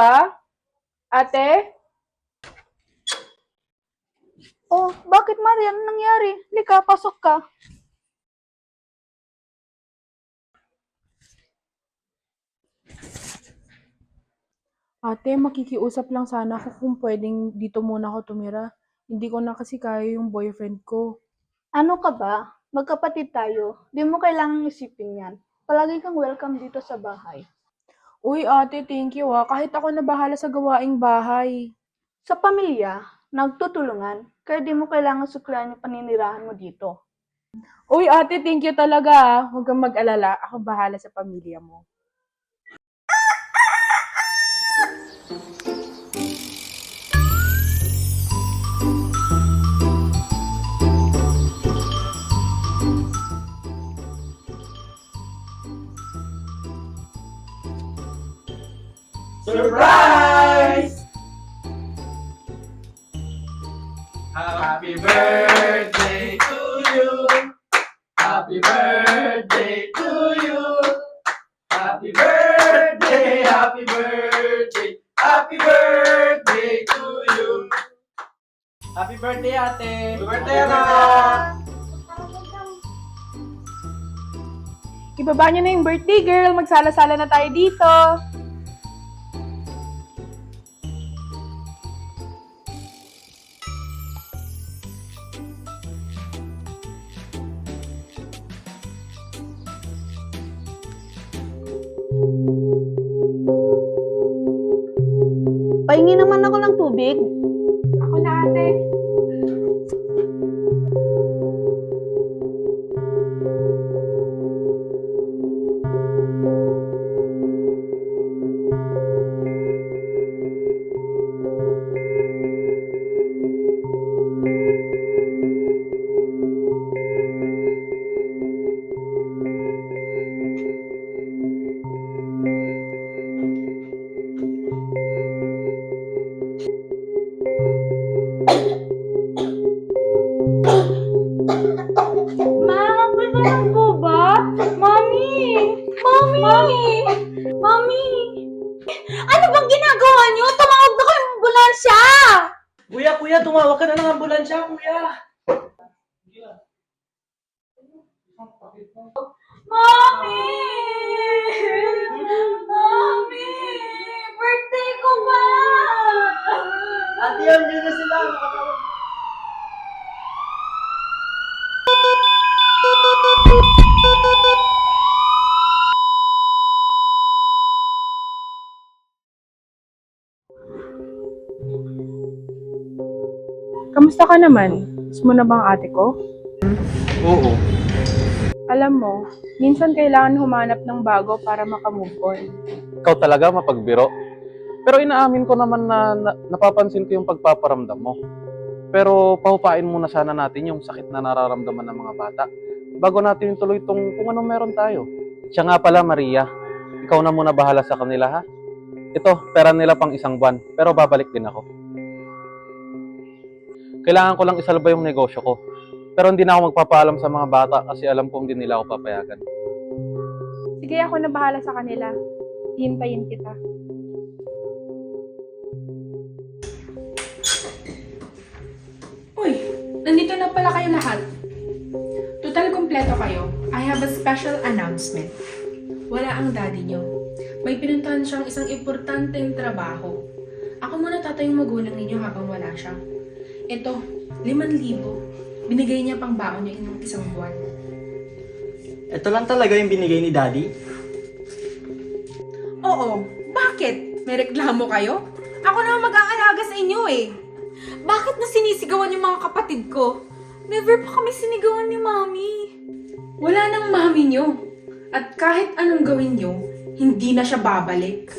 Ba? Ate? Oh, bakit Maria? Anong nangyari? Lika, pasok ka. Ate, makikiusap lang sana ako kung pwedeng dito muna ako tumira. Hindi ko na kasi kaya yung boyfriend ko. Ano ka ba? Magkapatid tayo. Di mo kailangang isipin yan. Palagi kang welcome dito sa bahay. Uy, ate, thank you ah. Kahit ako na bahala sa gawaing bahay. Sa pamilya, nagtutulungan, kaya di mo kailangan suklayan yung paninirahan mo dito. Uy, ate, thank you talaga ah. Huwag kang mag-alala. Ako bahala sa pamilya mo. Ibaba niyo na yung birthday girl. Magsala-sala na tayo dito. Kuya, tumawag ka na ng ambulansya, kuya. Mami! Mami! Birthday ko ba? Ate, yan, yun na sila. Nakatawag. Kamusta ka naman? Gusto mo na bang ate ko? Oo. Alam mo, minsan kailangan humanap ng bago para makamove on. ikaw talaga mapagbiro. Pero inaamin ko naman na, na napapansin ko yung pagpaparamdam mo. Pero pahupain muna sana natin yung sakit na nararamdaman ng mga bata bago natin tuloy itong kung anong meron tayo. Siya nga pala, Maria. Ikaw na muna bahala sa kanila, ha? Ito, pera nila pang isang buwan, pero babalik din ako. Kailangan ko lang isalba yung negosyo ko. Pero hindi na ako magpapaalam sa mga bata kasi alam kong hindi nila ako papayagan. Sige, ako na bahala sa kanila. Hintayin kita. Uy, nandito na pala kayo lahat. Total kompleto kayo. I have a special announcement. Wala ang daddy nyo. May pinuntahan siyang isang importanteng trabaho. Ako muna tatayong magulang ninyo habang wala siya. Ito, 5,000. Binigay niya pang baon niya ng isang buwan. Ito lang talaga yung binigay ni Daddy? Oo, bakit? May reklamo kayo? Ako naman mag-aalaga sa inyo eh. Bakit na sinisigawan yung mga kapatid ko? Never pa kami sinigawan ni Mami. Wala nang Mami nyo. At kahit anong gawin nyo, hindi na siya babalik.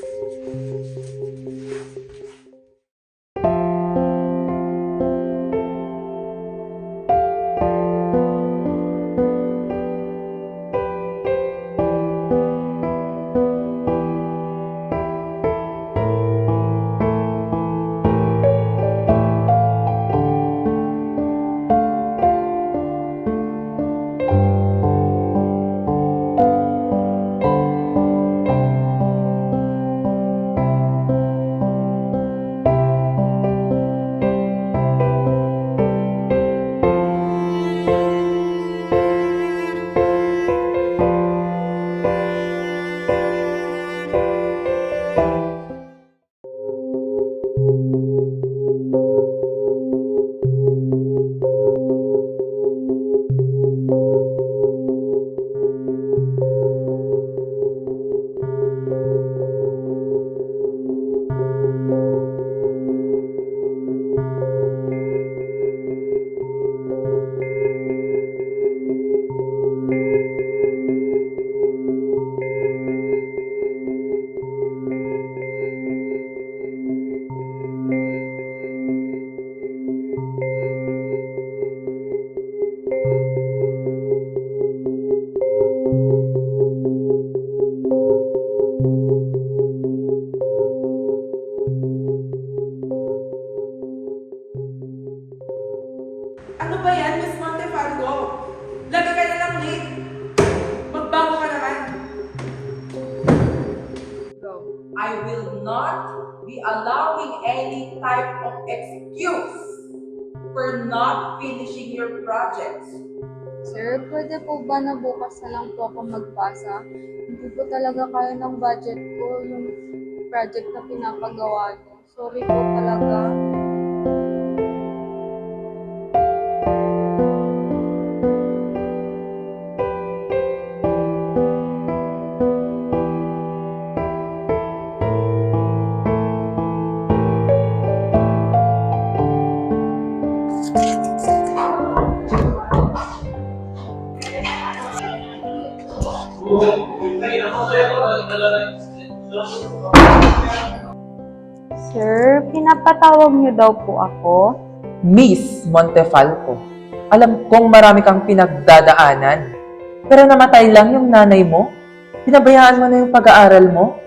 Finishing your projects. Sir, pwede po ba na bukas na lang po ako magbasa? Hindi po talaga kaya ng budget ko yung project na pinapagawa niyo. Sorry po talaga. Pinapatawag niyo daw po ako? Miss Montefalco, alam kong marami kang pinagdadaanan. Pero namatay lang yung nanay mo. Pinabayaan mo na yung pag-aaral mo.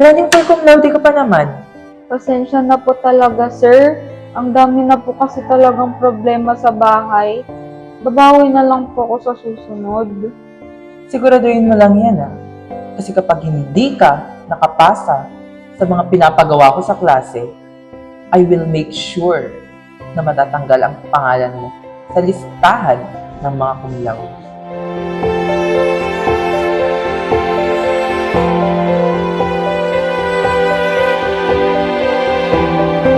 Running for cum laude ka pa naman. Pasensya na po talaga, sir. Ang dami na po kasi talagang problema sa bahay. Babawi na lang po ako sa susunod. Siguraduhin mo lang yan ah. Kasi kapag hindi ka nakapasa sa mga pinapagawa ko sa klase, I will make sure na matatanggal ang pangalan mo sa listahan ng mga cum laude. to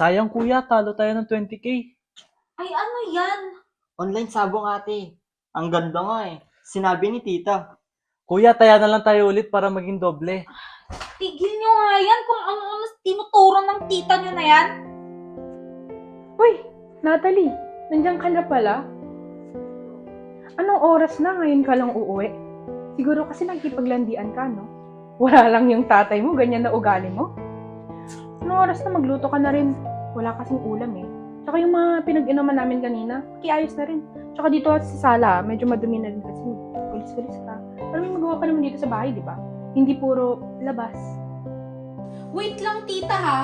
Sayang kuya, talo tayo ng 20k. Ay, ano yan? Online sabong ate. Ang ganda nga eh. Sinabi ni tita. Kuya, taya na lang tayo ulit para maging doble. Tigil nyo nga yan kung ano-ano tinuturo ng tita nyo na yan. Uy, Natalie, nandiyan ka na pala? Anong oras na ngayon ka lang uuwi? Siguro kasi nagkipaglandian ka, no? Wala lang yung tatay mo, ganyan na ugali mo. Anong oras na magluto ka na rin? Wala kasing ulam eh. Tsaka yung mga pinag-inuman namin kanina, kiayos na rin. Tsaka dito sa sala, medyo madumi na rin kasi kulis-kulis ka. Pero may magawa ka naman dito sa bahay, di ba? Hindi puro labas. Wait lang, tita ha.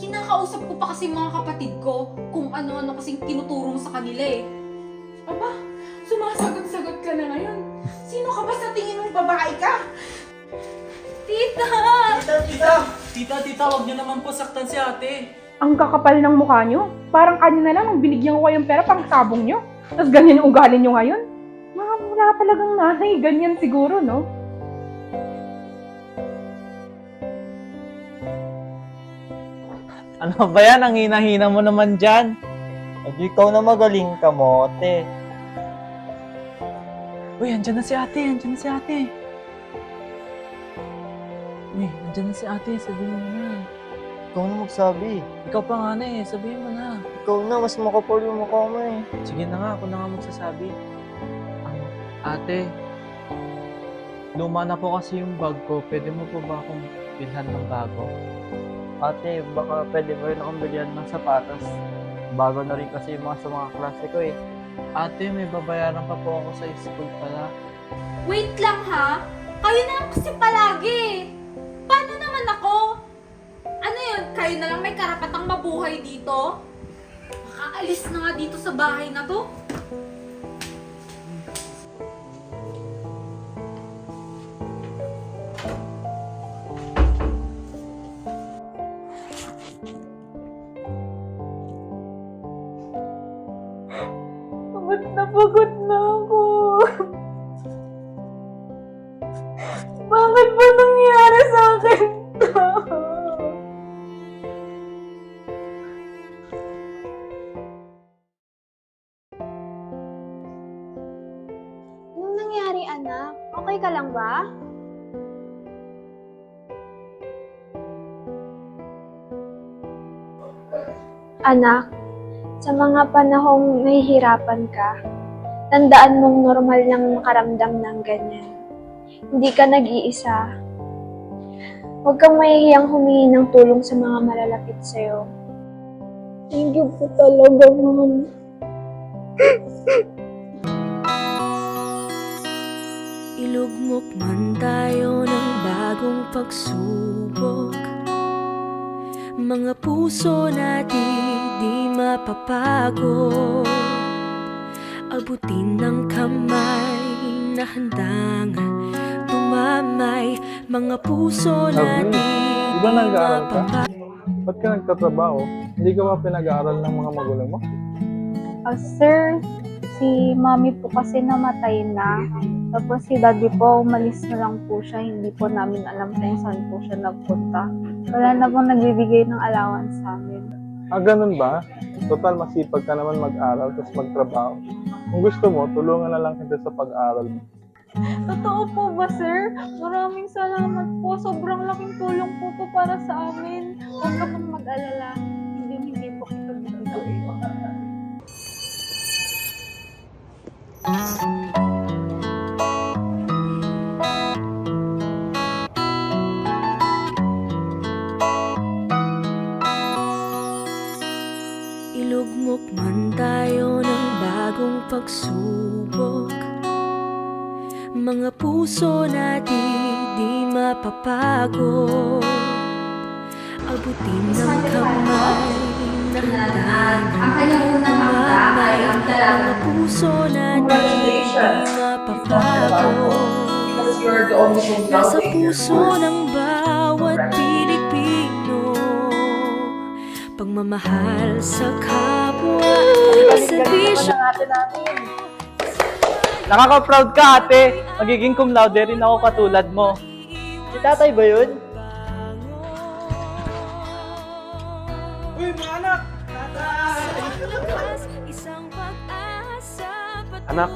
Kinakausap ko pa kasi mga kapatid ko kung ano-ano kasing tinuturo mo sa kanila eh. Aba, sumasagot-sagot ka na ngayon. Sino ka ba sa tingin mong babae ka? Tita! Tita, tita! Tita, tita, wag niyo naman po saktan si ate. Ang kakapal ng mukha nyo. Parang kanina lang nung binigyan ko kayong pera pang sabong nyo. Tapos ganyan yung ugali nyo ngayon. Mga wala talagang nanay. Ganyan siguro, no? Ano ba yan? Ang hina-hina mo naman dyan. Hindi ikaw na magaling kamote. Uy, andyan na si ate. Andyan na si ate. Uy, andyan na si ate. Sabihin mo na. Ikaw na magsabi. Ikaw pa nga na eh, sabihin mo na. Ikaw na, mas makapal yung mukha mo eh. Sige na nga, ako na nga magsasabi. Ano, ate, luma na po kasi yung bag ko. Pwede mo po ba akong bilhan ng bago? Ate, baka pwede mo rin akong bilhan ng sapatos. Bago na rin kasi yung mga sa mga klase ko eh. Ate, may babayaran pa po ako sa school pala. Wait lang ha. Kayo na lang kasi palagi. Paano naman ako? Kayo na lang may karapatang mabuhay dito? Makaalis na nga dito sa bahay na to. Pagod na pagod na ako. Bakit ba nangyari sa akin to? Ba? Anak, sa mga panahong nahihirapan ka, tandaan mong normal lang makaramdam ng ganyan. Hindi ka nag-iisa. Huwag kang mahihiyang humingi ng tulong sa mga malalapit sa'yo. Thank you po talaga, ma'am. Ilugmok man tayo ng bagong pagsubok Mga puso natin di mapapagod Abutin ng kamay na handang tumamay Mga puso natin di ba nag-aaral ka? Ba't ka nagtatrabaho? Hindi ka ba pinag-aaral ng mga magulang mo? Ah, sir, si mami po kasi namatay na. Tapos si daddy po, umalis na lang po siya. Hindi po namin alam kung saan po siya nagpunta. Wala na po nagbibigay ng allowance sa amin. Ah, ganun ba? Total, masipag ka naman mag-aral tapos magtrabaho. Kung gusto mo, tulungan na lang kita sa pag-aaral mo. Totoo po ba, sir? Maraming salamat po. Sobrang laking tulong po to para sa amin. Huwag ka pong mag-alala. Hindi, hindi po kita bibigay. Di mapapagod Abutin ng kamay na handang tumamay Mga puso natin mapapagod. Nasa puso ng bawat Pilipino Pagmamahal sa kapwa Serbisyo Nakaka-proud ka ate! Magiging cum laude rin ako katulad mo. Tatay ba yun? Uy, mga anak! Pag-asa Anak,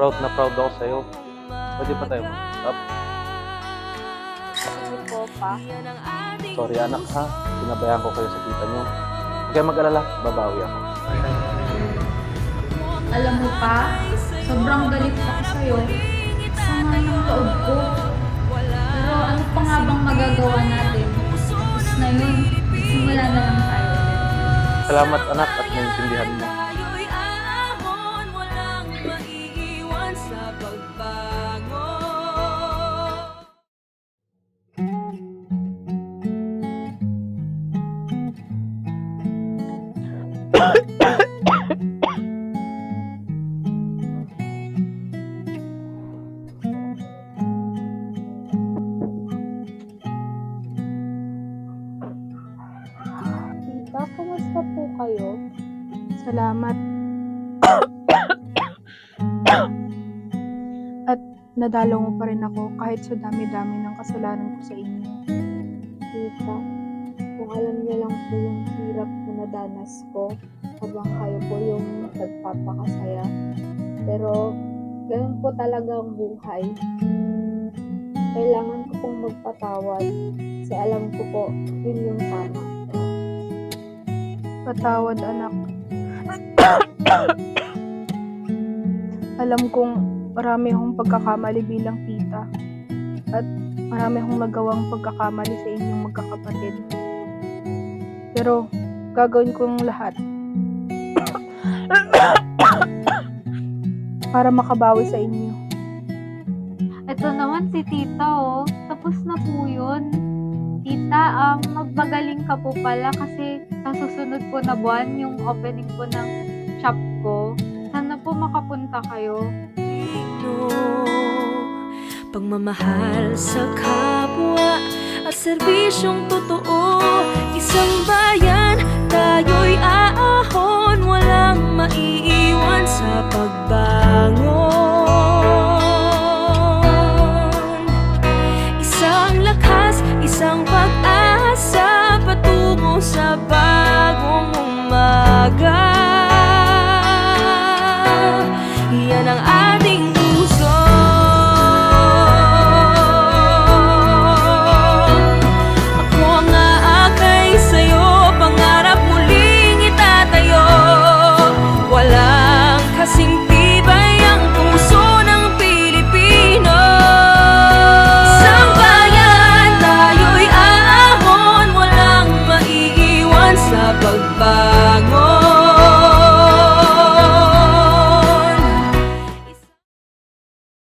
proud na proud ako sa'yo. Pwede pa tayo mag-stop? Po, pa. Sorry anak ha, pinabayaan ko kayo sa tita nyo. Huwag kayong mag-alala, babawi ako. Alam mo pa, sobrang galit ako sa'yo. Sama ng loob ko. Ano pa nga bang magagawa natin? Tapos na yun. Simula na lang tayo. Salamat anak at naintindihan mo. Salamat. At nadalaw mo pa rin ako kahit sa dami-dami ng kasalanan ko sa inyo. Tita, kung alam niyo lang po yung hirap na nadanas ko habang kayo po yung nagpapakasaya. Pero, ganun po talaga ang buhay. Kailangan ko pong magpatawad kasi alam ko po, yun yung tama. Patawad, anak. Alam kong marami akong pagkakamali bilang tita. At marami akong nagawang pagkakamali sa inyong magkakapatid. Pero gagawin kong lahat para makabawi sa inyo. Ito naman si tita oh. Tapos na po yun. Tita, um, magmagaling ka po pala kasi sa susunod po na buwan yung opening po ng shop ko. Sana po makapunta kayo. Pilipino Pagmamahal sa kapwa At serbisyong totoo Isang bayan Tayo'y aahon Walang maiiwan sa pagbangon